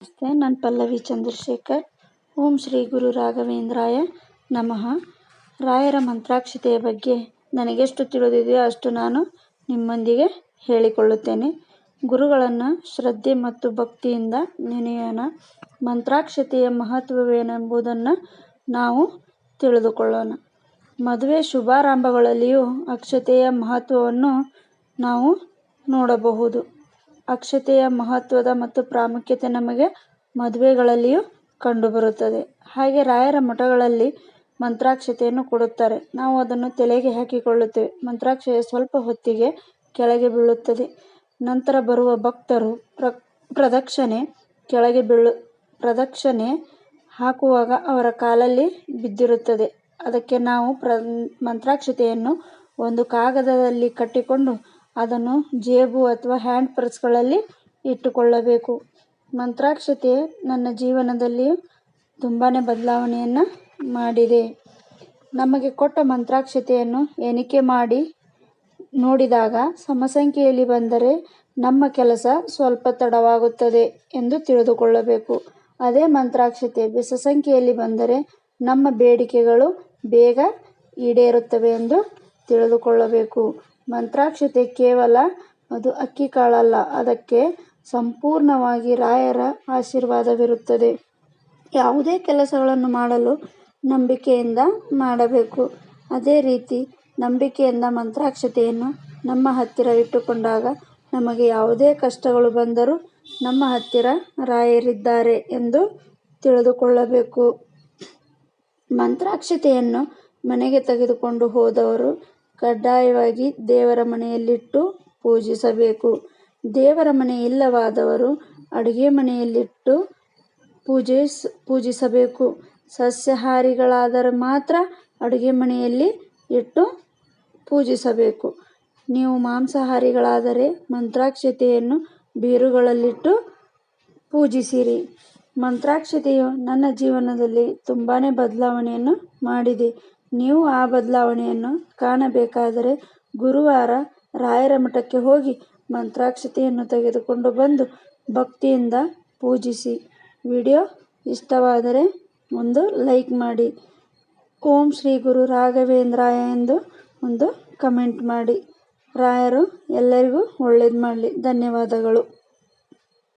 ನಮಸ್ತೆ, ನಾನು ಪಲ್ಲವಿ ಚಂದ್ರಶೇಖರ್. ಓಂ ಶ್ರೀ ಗುರು ರಾಘವೇಂದ್ರಾಯ ನಮಃ. ರಾಯರ ಮಂತ್ರಾಕ್ಷತೆಯ ಬಗ್ಗೆ ನನಗೆಷ್ಟು ತಿಳಿದಿದೆಯೋ ಅಷ್ಟು ನಾನು ನಿಮ್ಮೊಂದಿಗೆ ಹೇಳಿಕೊಳ್ಳುತ್ತೇನೆ. ಗುರುಗಳನ್ನು ಶ್ರದ್ಧೆ ಮತ್ತು ಭಕ್ತಿಯಿಂದ ನೆನೆಯೋಣ. ಮಂತ್ರಾಕ್ಷತೆಯ ಮಹತ್ವವೇನೆಂಬುದನ್ನು ನಾವು ತಿಳಿದುಕೊಳ್ಳೋಣ. ಮದುವೆ ಶುಭಾರಂಭಗಳಲ್ಲಿಯೂ ಅಕ್ಷತೆಯ ಮಹತ್ವವನ್ನು ನಾವು ನೋಡಬಹುದು. ಅಕ್ಷತೆಯ ಮಹತ್ವದ ಮತ್ತು ಪ್ರಾಮುಖ್ಯತೆ ನಮಗೆ ಮದುವೆಗಳಲ್ಲಿಯೂ ಕಂಡುಬರುತ್ತದೆ. ಹಾಗೆ ರಾಯರ ಮಠಗಳಲ್ಲಿ ಮಂತ್ರಾಕ್ಷತೆಯನ್ನು ಕೊಡುತ್ತಾರೆ. ನಾವು ಅದನ್ನು ತಲೆಗೆ ಹಾಕಿಕೊಳ್ಳುತ್ತೇವೆ. ಮಂತ್ರಾಕ್ಷತೆ ಸ್ವಲ್ಪ ಹೊತ್ತಿಗೆ ಕೆಳಗೆ ಬೀಳುತ್ತದೆ. ನಂತರ ಬರುವ ಭಕ್ತರು ಪ್ರ, ಪ್ರದಕ್ಷಿಣೆ ಕೆಳಗೆ ಬೀಳು, ಪ್ರದಕ್ಷಿಣೆ ಹಾಕುವಾಗ ಅವರ ಕಾಲಲ್ಲಿ ಬಿದ್ದಿರುತ್ತದೆ. ಅದಕ್ಕೆ ನಾವು ಪ್ರ, ಮಂತ್ರಾಕ್ಷತೆಯನ್ನು ಒಂದು ಕಾಗದದಲ್ಲಿ ಕಟ್ಟಿಕೊಂಡು ಅದನ್ನು ಜೇಬು ಅಥವಾ ಹ್ಯಾಂಡ್ ಪರ್ಸ್ಗಳಲ್ಲಿ ಇಟ್ಟುಕೊಳ್ಳಬೇಕು. ಮಂತ್ರಾಕ್ಷತೆ ನನ್ನ ಜೀವನದಲ್ಲಿ ತುಂಬಾ ಬದಲಾವಣೆಯನ್ನು ಮಾಡಿದೆ. ನಮಗೆ ಕೊಟ್ಟ ಮಂತ್ರಾಕ್ಷತೆಯನ್ನು ಎಣಿಕೆ ಮಾಡಿ ನೋಡಿದಾಗ ಸಮಸಂಖ್ಯೆಯಲ್ಲಿ ಬಂದರೆ ನಮ್ಮ ಕೆಲಸ ಸ್ವಲ್ಪ ತಡವಾಗುತ್ತದೆ ಎಂದು ತಿಳಿದುಕೊಳ್ಳಬೇಕು. ಅದೇ ಮಂತ್ರಾಕ್ಷತೆ ಬೆಸ ಸಂಖ್ಯೆಯಲ್ಲಿ ಬಂದರೆ ನಮ್ಮ ಬೇಡಿಕೆಗಳು ಬೇಗ ಈಡೇರುತ್ತವೆ ಎಂದು ತಿಳಿದುಕೊಳ್ಳಬೇಕು. ಮಂತ್ರಾಕ್ಷತೆ ಕೇವಲ ಅದು ಅಕ್ಕಿ ಕಾಳಲ್ಲ. ಅದಕ್ಕೆ ಸಂಪೂರ್ಣವಾಗಿ ರಾಯರ ಆಶೀರ್ವಾದವಿರುತ್ತದೆ. ಯಾವುದೇ ಕೆಲಸಗಳನ್ನು ಮಾಡಲು ನಂಬಿಕೆಯಿಂದ ಮಾಡಬೇಕು. ಅದೇ ರೀತಿ ನಂಬಿಕೆಯಿಂದ ಮಂತ್ರಾಕ್ಷತೆಯನ್ನು ನಮ್ಮ ಹತ್ತಿರ ಇಟ್ಟುಕೊಂಡಾಗ ನಮಗೆ ಯಾವುದೇ ಕಷ್ಟಗಳು ಬಂದರೂ ನಮ್ಮ ಹತ್ತಿರ ರಾಯರಿದ್ದಾರೆ ಎಂದು ತಿಳಿದುಕೊಳ್ಳಬೇಕು. ಮಂತ್ರಾಕ್ಷತೆಯನ್ನು ಮನೆಗೆ ತೆಗೆದುಕೊಂಡು ಹೋದವರು ಕಡ್ಡಾಯವಾಗಿ ದೇವರ ಮನೆಯಲ್ಲಿಟ್ಟು ಪೂಜಿಸಬೇಕು. ದೇವರ ಮನೆ ಇಲ್ಲವಾದವರು ಅಡುಗೆ ಮನೆಯಲ್ಲಿಟ್ಟು ಪೂಜಿಸ್ ಪೂಜಿಸಬೇಕು. ಸಸ್ಯಹಾರಿಗಳಾದರೆ ಮಾತ್ರ ಅಡುಗೆ ಮನೆಯಲ್ಲಿ ಇಟ್ಟು ಪೂಜಿಸಬೇಕು. ನೀವು ಮಾಂಸಾಹಾರಿಗಳಾದರೆ ಮಂತ್ರಾಕ್ಷತೆಯನ್ನು ಬೀರುಗಳಲ್ಲಿಟ್ಟು ಪೂಜಿಸಿರಿ. ಮಂತ್ರಾಕ್ಷತೆಯು ನನ್ನ ಜೀವನದಲ್ಲಿ ತುಂಬಾ ಬದಲಾವಣೆಯನ್ನು ಮಾಡಿದೆ. ನೀವು ಆ ಬದಲಾವಣೆಯನ್ನು ಕಾಣಬೇಕಾದರೆ ಗುರುವಾರ ರಾಯರ ಮಠಕ್ಕೆ ಹೋಗಿ ಮಂತ್ರಾಕ್ಷತೆಯನ್ನು ತೆಗೆದುಕೊಂಡು ಬಂದು ಭಕ್ತಿಯಿಂದ ಪೂಜಿಸಿ. ವಿಡಿಯೋ ಇಷ್ಟವಾದರೆ ಒಂದು ಲೈಕ್ ಮಾಡಿ. ಓಂ ಶ್ರೀ ಗುರು ರಾಘವೇಂದ್ರಾಯ ಎಂದು ಒಂದು ಕಮೆಂಟ್ ಮಾಡಿ. ರಾಯರು ಎಲ್ಲರಿಗೂ ಒಳ್ಳೇದು ಮಾಡಲಿ. ಧನ್ಯವಾದಗಳು.